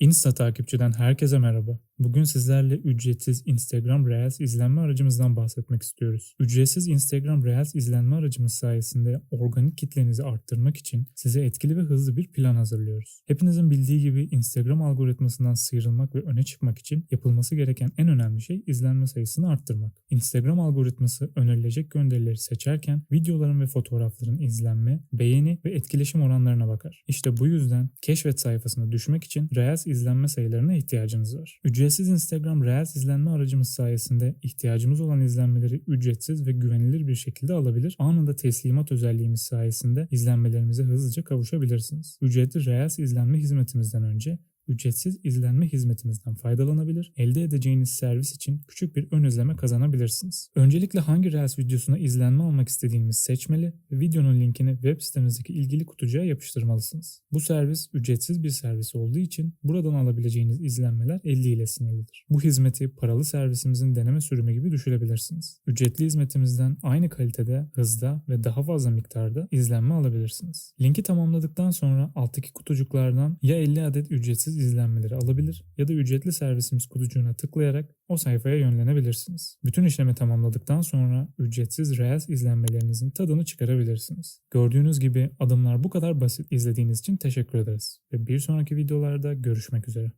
Insta takipçiden herkese merhaba. Bugün sizlerle ücretsiz Instagram Reels izlenme aracımızdan bahsetmek istiyoruz. Ücretsiz Instagram Reels izlenme aracımız sayesinde organik kitlenizi arttırmak için size etkili ve hızlı bir plan hazırlıyoruz. Hepinizin bildiği gibi Instagram algoritmasından sıyrılmak ve öne çıkmak için yapılması gereken en önemli şey izlenme sayısını arttırmak. Instagram algoritması önerilecek gönderileri seçerken videoların ve fotoğrafların izlenme, beğeni ve etkileşim oranlarına bakar. İşte bu yüzden keşfet sayfasına düşmek için Reels izlenme sayılarına ihtiyacınız var. Ücretsiz Instagram Reels izlenme aracımız sayesinde ihtiyacımız olan izlenmeleri ücretsiz ve güvenilir bir şekilde alabilir. Anında teslimat özelliğimiz sayesinde izlenmelerimize hızlıca kavuşabilirsiniz. Ücretli Reels izlenme hizmetimizden önce ücretsiz izlenme hizmetimizden faydalanabilir, elde edeceğiniz servis için küçük bir ön izleme kazanabilirsiniz. Öncelikle hangi Reels videosuna izlenme almak istediğinizi seçmeli ve videonun linkini web sitemizdeki ilgili kutucuğa yapıştırmalısınız. Bu servis ücretsiz bir servis olduğu için buradan alabileceğiniz izlenmeler 50 ile sınırlıdır. Bu hizmeti paralı servisimizin deneme sürümü gibi düşürebilirsiniz. Ücretli hizmetimizden aynı kalitede, hızda ve daha fazla miktarda izlenme alabilirsiniz. Linki tamamladıktan sonra alttaki kutucuklardan ya 50 adet ücretsiz izlenmeleri alabilir ya da ücretli servisimiz kutucuğuna tıklayarak o sayfaya yönlenebilirsiniz. Bütün işlemi tamamladıktan sonra ücretsiz Reels izlenmelerinizin tadını çıkarabilirsiniz. Gördüğünüz gibi adımlar bu kadar basit izlediğiniz için teşekkür ederiz ve bir sonraki videolarda görüşmek üzere.